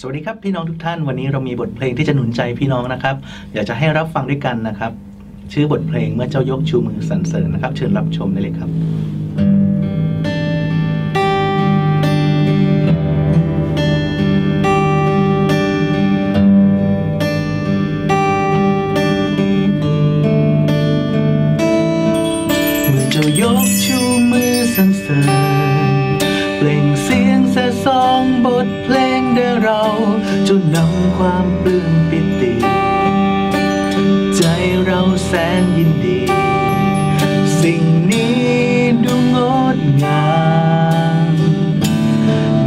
สวัสดีครับพี่น้องทุกท่านวันนี้เรามีบทเพลงที่จะหนุนใจพี่น้องนะครับ อยากจะให้รับฟังด้วยกันนะครับ ชื่อบทเพลงเมื่อเจ้ายกชูมือสรรเสริญนะครับ เชิญรับชมได้เลยครับเมื่อเจ้ายกชูมือสรรเสริญเปล่งเสียงส่ซองบทเพลง เราจนนำความปลื้มปิติ ใจเราแสนยินดี สิ่งนี้ดูงดงาม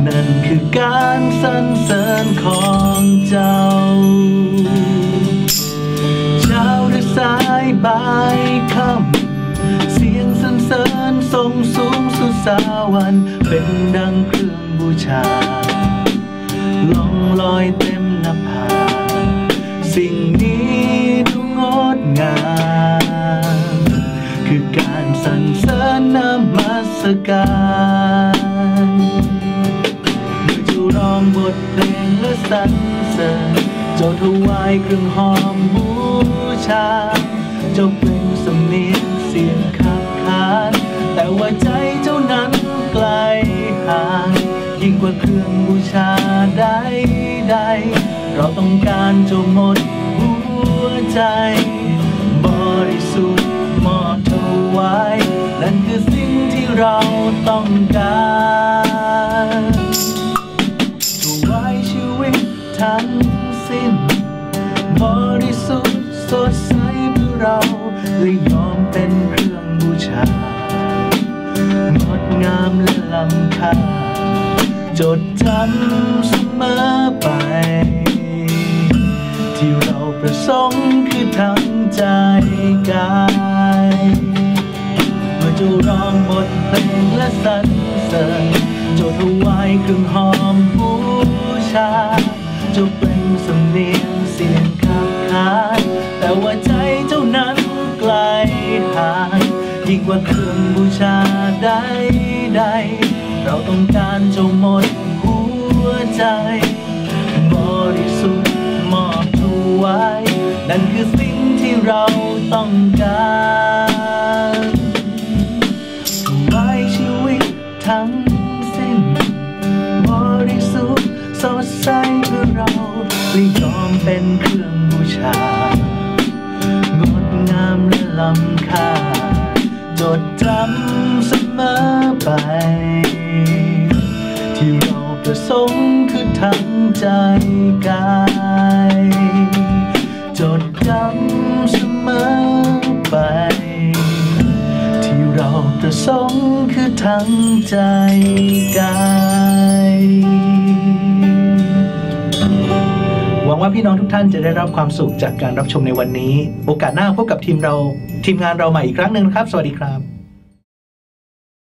นั่นคือการสรรเสริญของเจ้า เช้าหรือสายบ่ายค่ำเสียงสรรเสริญส่งสูงสุดสาวัน เป็นดังเครื่องบูชา ลองลอยเต็มหน้าผาสิ่งนี้ดูงดงามคือการสรรเสริญนมัสการเมื่อจ้าร้องบทเพลงและสรรเสริญเจ้าถวายเครื่องหอมบูชาเจ้าเป็น ยิ่งกว่าเครื่องบูชาใดใด เราต้องการจ้าหมดหัวใจ บริสุทธิ์มอบถวายนั่นคือสิ่งที่เราต้องการถวายชีวิตทั้งสิ้น บริสุทธิ์สดใสเพื่อเราและยอม ดงามและล้ำค่าจดจำเสมอไป ที่เราประสงค์คือทั้งใจกายเมื่อจ้าร้องบทเพลงและสรรเสริญเจ้าถวายเครื่องหอมบูชาจ้าเป็นสำเนียง ยิ่งกว่าเครื่องบูชาใดใด เราต้องการจ้าหมดหัวใจ บริสุทธิ์มอบถวายนั่นคือสิ่งที่เราต้องการถวายชีวิตทั้งสิ้น บริสุทธิ์สดใสเพื่อเราและยอมเป็นเครื่องบูชางดงามและล้ำค่า จดจำเสมอไป ที่เราประสงค์คือทั้งใจกาย จดจำเสมอไป ที่เราประสงค์คือทั้งใจกาย ว่าพี่น้องทุกท่านจะได้รับความสุขจากการรับชมในวันนี้ โอกาสหน้าพบกับทีมเราทีมงานเราใหม่อีกครั้งหนึ่งครับ สวัสดีครับ